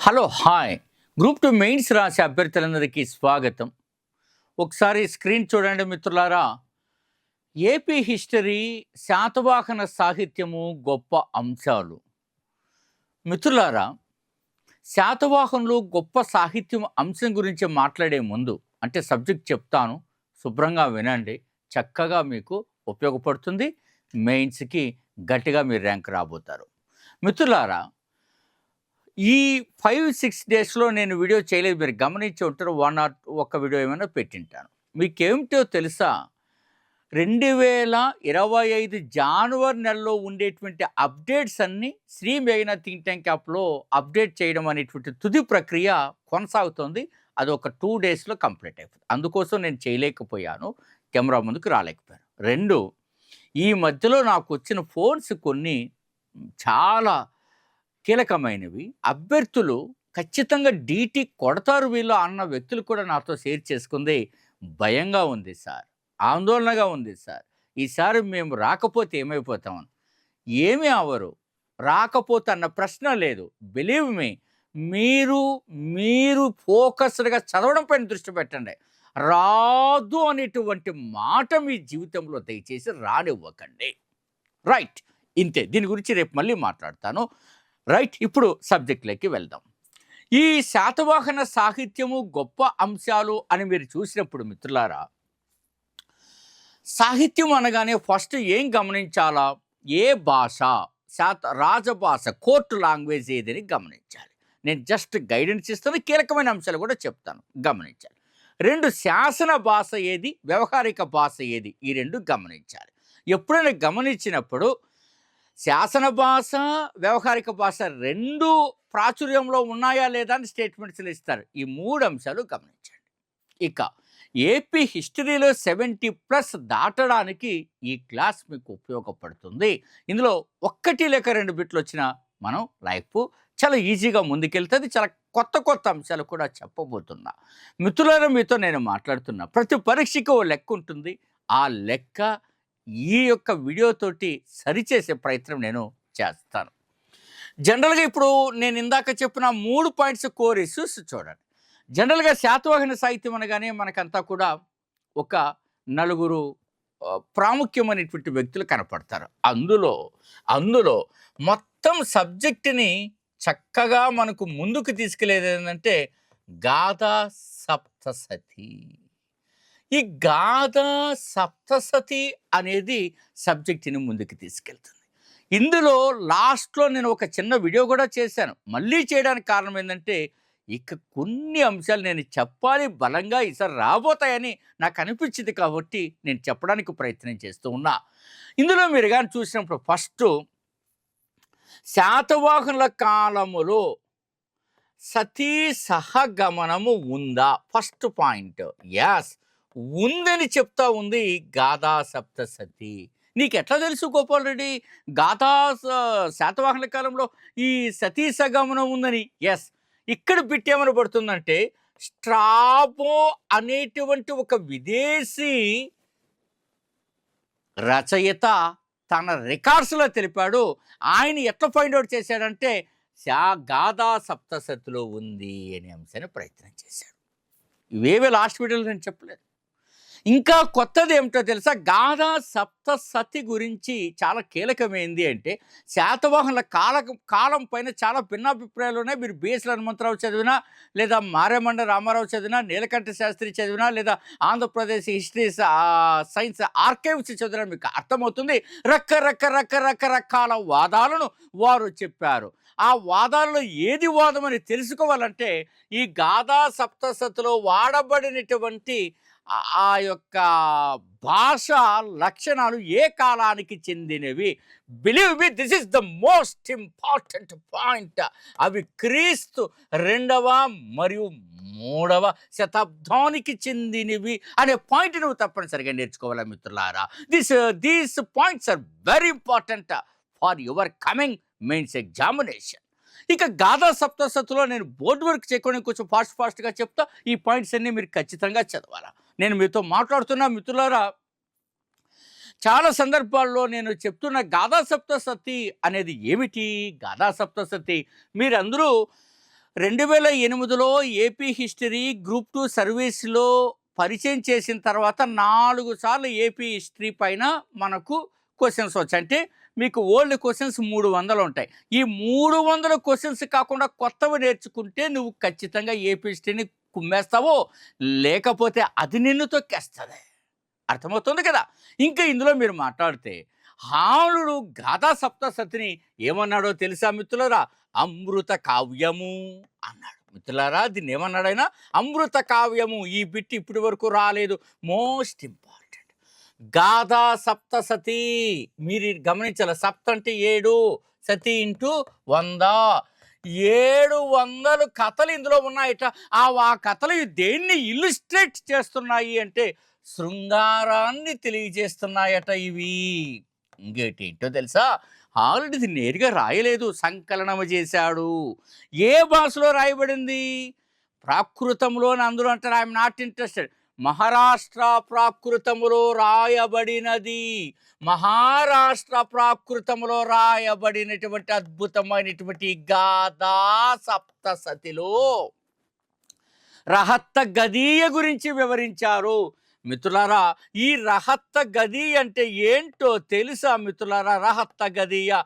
Hello hi. Group two mains రాసే అభ్యర్థులందరికీ స్వాగతం. ఒకసారి స్క్రీన్ చూడండి మిత్రులారా. ఏపీ హిస్టరీ శాతవాహన సాహిత్యము గొప్ప అంశాలు. మిత్రులారా శాతవాహనులు గొప్ప సాహిత్యం అంశం గురించి మాట్లాడే ముందు అంటే సబ్జెక్ట్ చెప్తాను. శుభ్రంగా వినండి. చక్కగా మీకు ఉపయోగపడుతుంది. మెయిన్స్కి గట్టిగా మీరు ర్యాంక్ రాబోతారు. మిత్రులారా ఈ ఫైవ్ సిక్స్ డేస్లో నేను వీడియో చేయలేదు. మీరు గమనించి ఉంటారు. వన్ ఆర్ ఒక వీడియో ఏమైనా పెట్టింటాను. మీకేమిటో తెలుసా? రెండు వేల ఇరవై ఐదు జనవరి నెలలో ఉండేటువంటి అప్డేట్స్ అన్నీ శ్రీ మేఘన థింక్ ట్యాంక్ యాప్లో అప్డేట్ చేయడం అనేటువంటి తుది ప్రక్రియ కొనసాగుతోంది. అది ఒక టూ డేస్లో కంప్లీట్ అయిపోతుంది. అందుకోసం నేను చేయలేకపోయాను. కెమెరా ముందుకు రాలేకపోయాను. రెండు ఈ మధ్యలో నాకు వచ్చిన ఫోన్స్ కొన్ని చాలా కీలకమైనవి. అభ్యర్థులు ఖచ్చితంగా డీటీ కొడతారు వీళ్ళు అన్న వ్యక్తులు కూడా నాతో షేర్ చేసుకుంది. భయంగా ఉంది సార్. ఆందోళనగా ఉంది సార్. ఈసారి మేము రాకపోతే ఏమైపోతామని ఏమీ అవరు రాకపోతే అన్న ప్రశ్న లేదు. బిలీవ్ మీ మీరు మీరు ఫోకస్డ్గా చదవడం పైన దృష్టి పెట్టండి. రాదు అనేటువంటి మాట మీ జీవితంలో దయచేసి రానివ్వకండి. రైట్. ఇంతే. దీని గురించి రేపు మళ్ళీ మాట్లాడతాను. రైట్ ఇప్పుడు సబ్జెక్ట్లోకి వెళ్దాం. ఈ శాతవాహన సాహిత్యము గొప్ప అంశాలు అని మీరు చూసినప్పుడు మిత్రులారా సాహిత్యం అనగానే ఫస్ట్ ఏం గమనించాలా? ఏ భాష శాత రాజభాష కోర్టు లాంగ్వేజ్ ఏదని గమనించాలి. నేను జస్ట్ గైడెన్స్ ఇస్తాను కీలకమైన అంశాలు కూడా చెప్తాను గమనించాలి. రెండు శాసన భాష ఏది వ్యవహారిక భాష ఏది ఈ రెండు గమనించాలి. ఎప్పుడైనా గమనించినప్పుడు శాసన భాష వ్యవహారిక భాష రెండు ప్రాచుర్యంలో ఉన్నాయా లేదా అని స్టేట్మెంట్స్లు ఇస్తారు. ఈ మూడు అంశాలు గమనించండి. ఇక ఏపీ హిస్టరీలో సెవెంటీ ప్లస్ దాటడానికి ఈ క్లాస్ మీకు ఉపయోగపడుతుంది. ఇందులో ఒక్కటి లేక రెండు బిట్లు వచ్చినా మనం లైఫ్ చాలా ఈజీగా ముందుకెళ్తుంది. చాలా కొత్త కొత్త అంశాలు కూడా చెప్పబోతున్నా. మిత్రులను మీతో నేను మాట్లాడుతున్నా. ప్రతి పరీక్షకి ఓ లెక్క ఉంటుంది. ఆ లెక్క ఈ యొక్క వీడియోతోటి సరిచేసే ప్రయత్నం నేను చేస్తాను. జనరల్గా ఇప్పుడు నేను ఇందాక చెప్పిన మూడు పాయింట్స్ కోర్ ఇష్యూస్ చూడండి. జనరల్గా శాతవాహన సాహిత్యం అనగానే మనకంతా కూడా ఒక నలుగురు ప్రాముఖ్యమైనటువంటి వ్యక్తులు కనపడతారు. అందులో అందులో మొత్తం సబ్జెక్టుని చక్కగా మనకు ముందుకు తీసుకెళ్ళేది ఏంటంటే గాథా సప్తసతి. ఈ గాథ సప్తసతి అనేది సబ్జెక్ట్ని ముందుకు తీసుకెళ్తుంది. ఇందులో లాస్ట్లో నేను ఒక చిన్న వీడియో కూడా చేశాను. మళ్ళీ చేయడానికి కారణం ఏంటంటే ఇక కొన్ని అంశాలు నేను చెప్పాలి బలంగా ఈసారి రాబోతాయని నాకు అనిపించింది కాబట్టి నేను చెప్పడానికి ప్రయత్నం చేస్తూ ఉన్నా. ఇందులో మీరు కానీ చూసినప్పుడు ఫస్ట్ శాతవాహనుల కాలములో సతీ సహగమనము ఉందా? First point. యాస్. ఉందని చెప్తా ఉంది గాథా సప్తసతి నీకు ఎట్లా తెలుసు గోపాల్ రెడ్డి? గాథా శాతవాహన కాలంలో ఈ సతీ సగమనం ఉందని. ఎస్ ఇక్కడ బిట్ పడుతుందంటే స్ట్రాబో అనేటువంటి ఒక విదేశీ రచయిత తన రికార్డ్స్లో తెలిపాడు. ఆయన ఎట్లా ఫైండ్ అవుట్ చేశాడంటే శా గాథా సప్తసతిలో ఉంది అనే అంశాన్ని ప్రయత్నం చేశాడు. ఇవేవే లాస్ట్ వీడియోలో నేను చెప్పలేదు. ఇంకా కొత్తది ఏమిటో తెలుసా? గాథా సప్తసతి గురించి చాలా కీలకమైంది అంటే శాతవాహనుల కాల కాలం పైన చాలా భిన్నాభిప్రాయాలు ఉన్నాయి. మీరు బిఎస్ఎల్ హనుమంతరావు చదివినా లేదా మారేమండ రామారావు చదివినా నీలకంఠ శాస్త్రి చదివినా లేదా ఆంధ్రప్రదేశ్ హిస్టరీ సైన్స్ ఆర్కైవ్స్ చదివినా మీకు అర్థమవుతుంది. రకరక రకరకరకాల వాదాలను వారు చెప్పారు. ఆ వాదాలలో ఏది వాదం అని తెలుసుకోవాలంటే ఈ గాథా సప్తసతిలో వాడబడినటువంటి ఆ- యొక్క భాష లక్షణాలు ఏ కాలానికి చెందినవి? Believe me this is the most important point అవి క్రీస్తు రెండవ మరియు మూడవ శతాబ్దానికి చెందినవి అనే పాయింట్ నువ్వు తప్పనిసరిగా నేర్చుకోవాలి మిత్రులారా? This these points are very important for your coming mains examination ఇక గాథా సప్తసతిలో నేను బోర్డు వర్క్ చేయకుండా కొంచెం ఫాస్ట్ ఫాస్ట్గా చెప్తా. ఈ పాయింట్స్ అన్నీ మీరు ఖచ్చితంగా చదవాలా. నేను మీతో మాట్లాడుతున్నా మిత్రులారా చాలా సందర్భాల్లో నేను చెప్తున్న గాథా సప్తసతి అనేది ఏమిటి? గాథా సప్తసతి మీరందరూ రెండు వేల ఎనిమిదిలో ఏపీ హిస్టరీ గ్రూప్ టూ సర్వీస్లో పరిచయం చేసిన తర్వాత నాలుగు సార్లు ఏపీ హిస్టరీ పైన మనకు క్వశ్చన్స్ వచ్చాయి. అంటే మీకు ఓల్డ్ క్వశ్చన్స్ మూడు వందలు ఉంటాయి. ఈ మూడు వందల క్వశ్చన్స్ కాకుండా కొత్తవి నేర్చుకుంటే నువ్వు ఖచ్చితంగా ఏపీ హిస్టరీని కుమ్మేస్తావో? లేకపోతే అది నిన్ను తొక్కేస్తుంది. అర్థమవుతుంది కదా? ఇంకా ఇందులో మీరు మాట్లాడితే హానుడు గాథా సప్తసతిని ఏమన్నాడో తెలుసా మిత్రులరా? అమృత కావ్యము అన్నాడు. మిత్రులారా దీన్ని ఏమన్నాడైనా అమృత కావ్యము ఈ బిట్ ఇప్పటి వరకు రాలేదు. Most important. గాథా సప్తసతి మీరు గమనించాలి? సప్త అంటే ఏడు సతి ఇంటూ వంద. ఏడు వందలు కథలు ఇందులో ఉన్నాయట. ఆ ఆ కథలు దేన్ని ఇల్లుస్ట్రేట్ చేస్తున్నాయి అంటే శృంగారాన్ని తెలియజేస్తున్నాయట ఇవి. ఇంకేటేంటో తెలుసా? ఆల్రెడీ ఇది నేరుగా రాయలేదు సంకలనము చేశాడు. ఏ భాషలో రాయబడింది? ప్రాకృతంలోని అందులో అంటారు ఐఎమ్ నాట్ ఇంట్రెస్టెడ్ మహారాష్ట్ర ప్రాకృతములో రాయబడినది. మహారాష్ట్ర ప్రాకృతములో రాయబడినటువంటి అద్భుతమైనటువంటి గాథా సప్తసతిలో రహత్త గదీయ గురించి వివరించారు. మిత్రులారా ఈ రహత్త గది అంటే ఏంటో తెలుసా మిత్రులారా? రహత్త గదీయ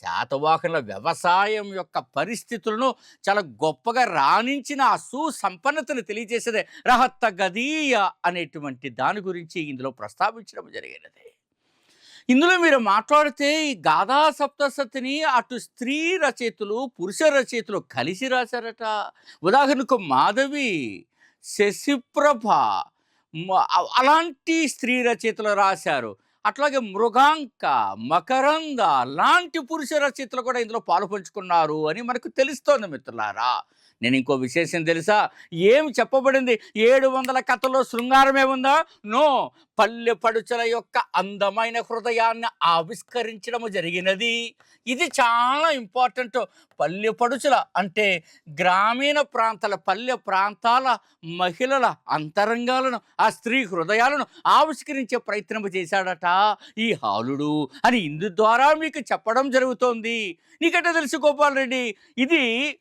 శాతవాహనుల వ్యవసాయం యొక్క పరిస్థితులను చాలా గొప్పగా రాణించిన ఆ సుసంపన్నతను తెలియజేసేదే రహత్త గదీయ అనేటువంటి దాని గురించి ఇందులో ప్రస్తావించడం జరిగినది. ఇందులో మీరు మాట్లాడితే ఈ గాథా సప్తసతిని అటు స్త్రీ రచయితలు పురుష రచయితలు కలిసి రాశారట. ఉదాహరణకు మాధవి శశిప్రభ అలాంటి స్త్రీ రచయితలు రాశారు. అట్లాగే మృగాంక మకరంద లాంటి పురుష రచయితలు కూడా ఇందులో పాలు పంచుకున్నారు అని మనకు తెలుస్తోంది మిత్రులారా. నేను ఇంకో విశేషం తెలుసా? ఏం చెప్పబడింది? ఏడు వందల కథలో శృంగారమే ఉందా? నో. పల్లె పడుచల యొక్క అందమైన హృదయాన్ని ఆవిష్కరించడం జరిగినది. ఇది చాలా ఇంపార్టెంట్. పల్లె పడుచుల అంటే గ్రామీణ ప్రాంతాల పల్లె ప్రాంతాల మహిళల అంతరంగాలను ఆ స్త్రీ హృదయాలను ఆవిష్కరించే ప్రయత్నం చేశాడట. ఈ హాలుడు అని ఇందు ద్వారా మీకు చెప్పడం జరుగుతోంది. నీకంటే తెలుసు గోపాల్ రెడ్డి? ఇది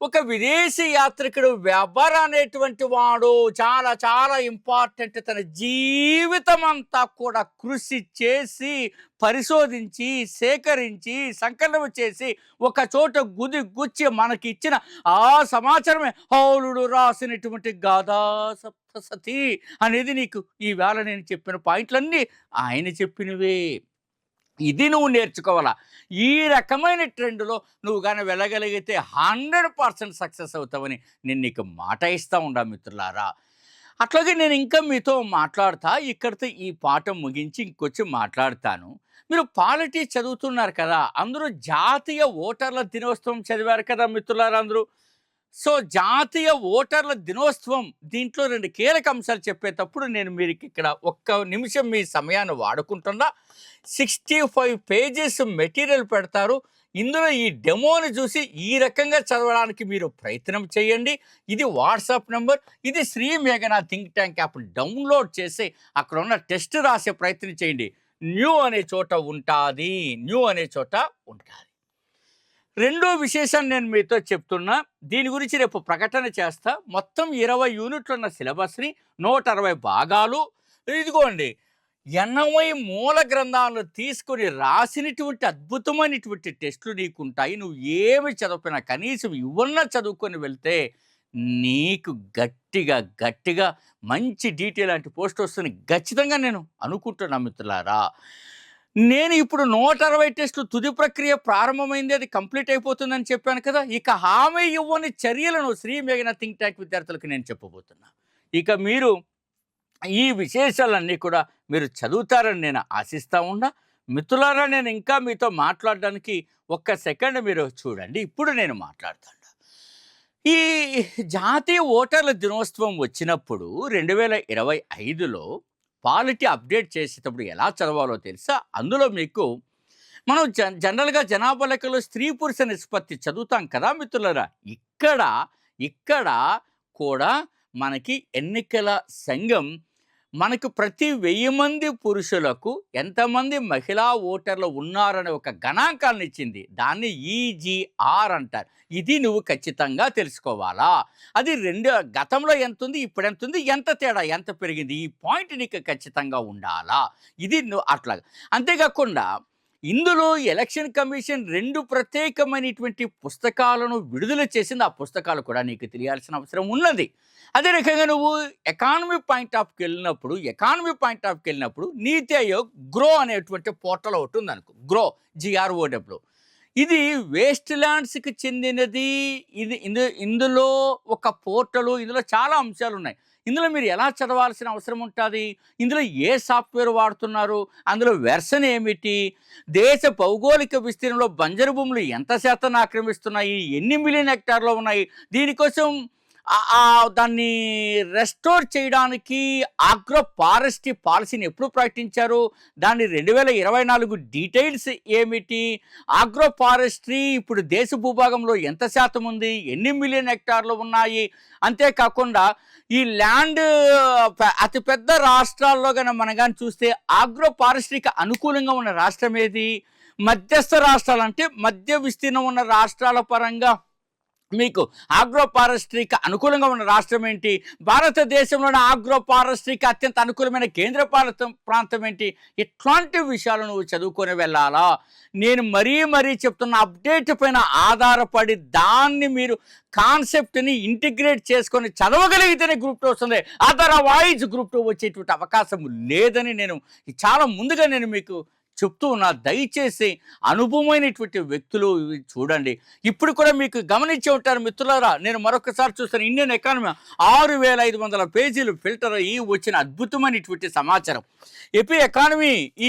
ఒక విదేశీ యాత్రికుడు వెబర్ అనేటువంటి వాడు చాలా చాలా ఇంపార్టెంట్ తన జీవితం అంతా కూడా కృషి చేసి పరిశోధించి సేకరించి సంకలనం చేసి ఒక చోట గుది గుచ్చి మనకి ఇచ్చిన ఆ సమాచారమే హౌలుడు రాసినటువంటి గాథా సప్తసతి అనేది నీకు ఈవేళ నేను చెప్పిన పాయింట్లన్నీ ఆయన చెప్పినవే. ఇది నువ్వు నేర్చుకోవాలా? ఈ రకమైన ట్రెండ్లో నువ్వు కానీ వెళ్ళగలిగితే హండ్రెడ్ పర్సెంట్ సక్సెస్ అవుతావని నేను నీకు మాట ఇస్తా ఉండా మిత్రులారా. అట్లాగే నేను ఇంకా మీతో మాట్లాడతా ఇక్కడితో ఈ పాఠం ముగించి ఇంకొచ్చి మాట్లాడతాను. మీరు పాలిటీ చదువుతున్నారు కదా అందరూ జాతీయ ఓటర్ల దినోత్సవం చదివారు కదా మిత్రులారా అందరూ? సో జాతీయ ఓటర్ల దినోత్సవం దీంట్లో రెండు కీలక అంశాలు చెప్పేటప్పుడు నేను మీరు ఇక్కడ ఒక్క నిమిషం మీ సమయాన్ని వాడుకుంటున్నా. సిక్స్టీ ఫైవ్ పేజెస్ మెటీరియల్ పెడతారు. ఇందులో ఈ డెమోని చూసి ఈ రకంగా చదవడానికి మీరు ప్రయత్నం చేయండి. ఇది వాట్సాప్ నెంబర్. ఇది శ్రీ మేఘనా థింక్ ట్యాంక్ యాప్ డౌన్లోడ్ చేసి అక్కడ ఉన్న టెస్ట్ రాసే ప్రయత్నం చేయండి. న్యూ అనే చోట ఉంటుంది. న్యూ అనే చోట ఉంటుంది. రెండో విశేషం నేను మీతో చెప్తున్నా. దీని గురించి రేపు ప్రకటన చేస్తా. మొత్తం ఇరవై యూనిట్లు ఉన్న సిలబస్ని నూట అరవై భాగాలు. ఇదిగోండి ఎనభై మూల గ్రంథాలను తీసుకొని రాసినటువంటి అద్భుతమైనటువంటి టెస్టులు నీకుంటాయి. నువ్వు ఏమి చదువుకున్నా కనీసం ఇవన్నా చదువుకొని వెళ్తే నీకు గట్టిగా గట్టిగా మంచి డీటెయిల్ లాంటి పోస్ట్ వస్తుంది. ఖచ్చితంగా నేను అనుకుంటున్నా మిత్రులారా. నేను ఇప్పుడు నూట అరవై టెస్టులు తుది ప్రక్రియ ప్రారంభమైంది అది కంప్లీట్ అయిపోతుందని చెప్పాను కదా ఇక హామీ ఇవ్వని చర్యలను శ్రీ మేఘన థింక్ ట్యాంక్ విద్యార్థులకు నేను చెప్పబోతున్నా. ఇక మీరు ఈ విశేషాలన్నీ కూడా మీరు చదువుతారని నేను ఆశిస్తూ ఉన్నా. మిత్రులారా నేను ఇంకా మీతో మాట్లాడడానికి ఒక్క సెకండ్ మీరు చూడండి ఇప్పుడు నేను మాట్లాడుతాను. ఈ జాతీయ ఓటర్ల దినోత్సవం వచ్చినప్పుడు రెండు వేల ఇరవై ఐదులో పాలిటీ అప్డేట్ చేసేటప్పుడు ఎలా చదవాలో తెలుసా? అందులో మీకు మనం జ జనరల్గా జనాభా లెక్కలో స్త్రీ పురుష నిష్పత్తి చదువుతాం కదా మిత్రులరా? ఇక్కడ ఇక్కడ కూడా మనకి ఎన్నికల సంఘం మనకు ప్రతి వెయ్యి మంది పురుషులకు ఎంతమంది మహిళా ఓటర్లు ఉన్నారనే ఒక గణాంకాలను ఇచ్చింది. దాన్ని ఈజీఆర్ అంటారు. ఇది నువ్వు ఖచ్చితంగా తెలుసుకోవాలా? అది రెండు గతంలో ఎంత ఉంది ఇప్పుడు ఎంత ఉంది ఎంత తేడా ఎంత పెరిగింది? ఈ పాయింట్ నీకు ఖచ్చితంగా ఉండాలా? ఇది నువ్వు అట్లా. అంతేకాకుండా ఇందులో ఎలక్షన్ కమిషన్ రెండు ప్రత్యేకమైనటువంటి పుస్తకాలను విడుదల చేసింది. ఆ పుస్తకాలు కూడా నీకు తెలియాల్సిన అవసరం ఉన్నది. అదే రకంగా నువ్వు ఎకానమీ పాయింట్ ఆఫ్కి వెళ్ళినప్పుడు ఎకానమీ పాయింట్ ఆఫ్కి వెళ్ళినప్పుడు నీతి ఆయోగ్ గ్రో అనేటువంటి పోర్టల్ ఒకటి ఉంది అనుకో గ్రో జిఆర్ఓడబ్ల్యూ ఇది వేస్ట్ ల్యాండ్స్కి చెందినది. ఇది ఇందు ఇందులో ఒక పోర్టలు ఇందులో చాలా అంశాలు ఉన్నాయి ఇందులో మీరు ఎలా చదవాల్సిన అవసరం ఉంటుంది? ఇందులో ఏ సాఫ్ట్వేర్ వాడుతున్నారు? అందులో వెర్షన్ ఏమిటి? దేశ భౌగోళిక విస్తీర్ణంలో బంజరు భూములు ఎంత శాతం ఆక్రమిస్తున్నాయి? ఎన్ని మిలియన్ హెక్టార్లో ఉన్నాయి? దీనికోసం దాన్ని రెస్టోర్ చేయడానికి ఆగ్రో ఫారెస్ట్రీ పాలసీని ఎప్పుడు ప్రకటించారు? దాని రెండు వేల ఇరవై నాలుగు డీటెయిల్స్ ఏమిటి? ఆగ్రో ఫారెస్ట్రీ ఇప్పుడు దేశ భూభాగంలో ఎంత శాతం ఉంది? ఎన్ని మిలియన్ హెక్టార్లు ఉన్నాయి? అంతేకాకుండా ఈ ల్యాండ్ అతిపెద్ద రాష్ట్రాల్లో కానీ మనం కానీ చూస్తే ఆగ్రో ఫారెస్ట్రీకి అనుకూలంగా ఉన్న రాష్ట్రం ఏది? మధ్యస్థ రాష్ట్రాలు అంటే మధ్య విస్తీర్ణం ఉన్న రాష్ట్రాల పరంగా మీకు ఆగ్రో ఫారెస్ట్రీకి అనుకూలంగా ఉన్న రాష్ట్రం ఏంటి? భారతదేశంలోని ఆగ్రో ఫారెస్ట్రీకి అత్యంత అనుకూలమైన కేంద్ర ప్రాంతం ఏంటి? ఇట్లాంటి విషయాలు నువ్వు చదువుకొని వెళ్ళాలా? నేను మరీ మరీ చెప్తున్న అప్డేట్ పైన ఆధారపడి దాన్ని మీరు కాన్సెప్ట్ని ఇంటిగ్రేట్ చేసుకొని చదవగలిగితేనే గ్రూప్ టూ వస్తుంది. అదర్వైజ్ గ్రూప్ టూ వచ్చేటువంటి అవకాశం లేదని నేను చాలా ముందుగా నేను మీకు చెప్తూ ఉన్నా దయచేసి అనుభవమైనటువంటి వ్యక్తులు ఇవి చూడండి. ఇప్పుడు కూడా మీకు గమనించే ఉంటారు మిత్రులారా నేను మరొకసారి చూస్తాను. ఇండియన్ ఎకానమీ ఆరు వేల ఐదు వందల పేజీలు ఫిల్టర్ అయ్యి వచ్చిన అద్భుతమైనటువంటి సమాచారం. ఎపి ఎకానమీ ఈ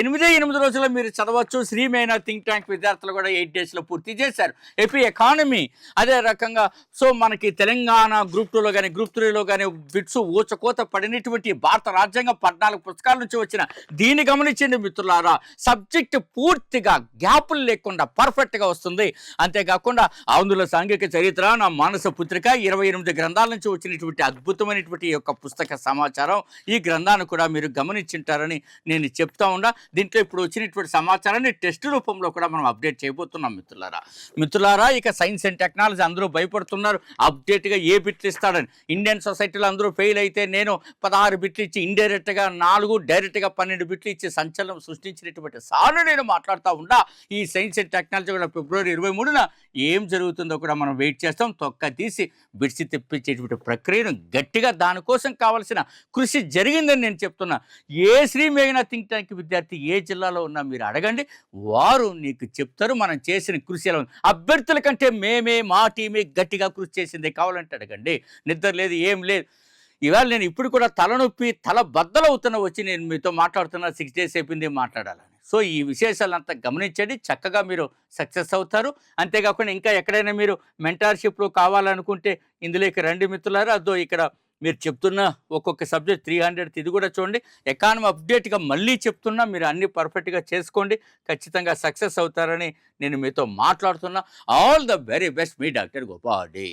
ఎనిమిదే ఎనిమిది రోజుల్లో మీరు చదవచ్చు. శ్రీమైన థింక్ ట్యాంక్ విద్యార్థులు కూడా ఎయిట్ డేస్లో పూర్తి చేశారు. ఎపి ఎకానమీ అదే రకంగా సో మనకి తెలంగాణ గ్రూప్ టూలో కానీ గ్రూప్ త్రీలో కానీ బిట్స్ ఊచకోత పడినటువంటి భారత రాజ్యాంగ పద్నాలుగు పుస్తకాల నుంచి వచ్చిన దీన్ని గమనించండి మిత్రులారా. సబ్జెక్ట్ పూర్తిగా గ్యాపులు లేకుండా పర్ఫెక్ట్గా వస్తుంది. అంతేకాకుండా ఆంధ్రుల సాంఘిక చరిత్ర నా మానస పుత్రిక ఇరవై ఎనిమిది గ్రంథాల నుంచి వచ్చినటువంటి అద్భుతమైనటువంటి యొక్క పుస్తక సమాచారం ఈ గ్రంథాన్ని కూడా మీరు గమనించింటారని నేను చెప్తా ఉన్నా. దీంట్లో ఇప్పుడు వచ్చినటువంటి సమాచారాన్ని టెస్ట్ రూపంలో కూడా మనం అప్డేట్ చేయబోతున్నాం మిత్రులారా. మిత్రులారా ఇక సైన్స్ అండ్ టెక్నాలజీ అందరూ భయపడుతున్నారు. అప్డేట్గా ఏ బిట్లు ఇస్తాడని. ఇండియన్ సొసైటీలో అందరూ ఫెయిల్ అయితే నేను పదహారు బిట్లు ఇచ్చి ఇండైరెక్ట్గా నాలుగు డైరెక్ట్గా పన్నెండు బిట్లు ఇచ్చి సంచలనం సృష్టి సృష్టించినటువంటి సార్లు నేను మాట్లాడుతూ ఉండా ఈ సైన్స్ అండ్ టెక్నాలజీ కూడా ఫిబ్రవరి ఇరవై మూడున ఏం జరుగుతుందో కూడా మనం వెయిట్ చేస్తాం. తొక్క తీసి బిడ్సి తెప్పించేటువంటి ప్రక్రియను గట్టిగా దానికోసం కావాల్సిన కృషి జరిగిందని నేను చెప్తున్నా. ఏ శ్రీ మేఘనా థింక్ ట్యాంక్ విద్యార్థి ఏ జిల్లాలో ఉన్నా మీరు అడగండి. వారు నీకు చెప్తారు. మనం చేసిన కృషి ఎలా అభ్యర్థుల కంటే మేమే మా టీమే గట్టిగా కృషి చేసిందే కావాలంటే అడగండి. నిద్ర లేదు ఏం లేదు. ఇవాళ నేను ఇప్పుడు కూడా తలనొప్పి తల బద్దలవుతున్న వచ్చి నేను మీతో మాట్లాడుతున్నా సిక్స్ డేస్ అయిపోయింది మాట్లాడాలని. సో ఈ విశేషాలంతా గమనించండి చక్కగా మీరు సక్సెస్ అవుతారు. అంతేకాకుండా ఇంకా ఎక్కడైనా మీరు మెంటార్షిప్లో కావాలనుకుంటే ఇందులోకి రండి మిత్రులారా. అదో ఇక్కడ మీరు చెప్తున్న ఒక్కొక్క సబ్జెక్ట్ త్రీ హండ్రెడ్ ఇది కూడా చూడండి. ఎకానమీ అప్డేట్గా మళ్ళీ చెప్తున్నా మీరు అన్ని పర్ఫెక్ట్గా చేసుకోండి. ఖచ్చితంగా సక్సెస్ అవుతారని నేను మీతో మాట్లాడుతున్నా. ఆల్ ద వెరీ బెస్ట్ మీ డాక్టర్ గోపాడి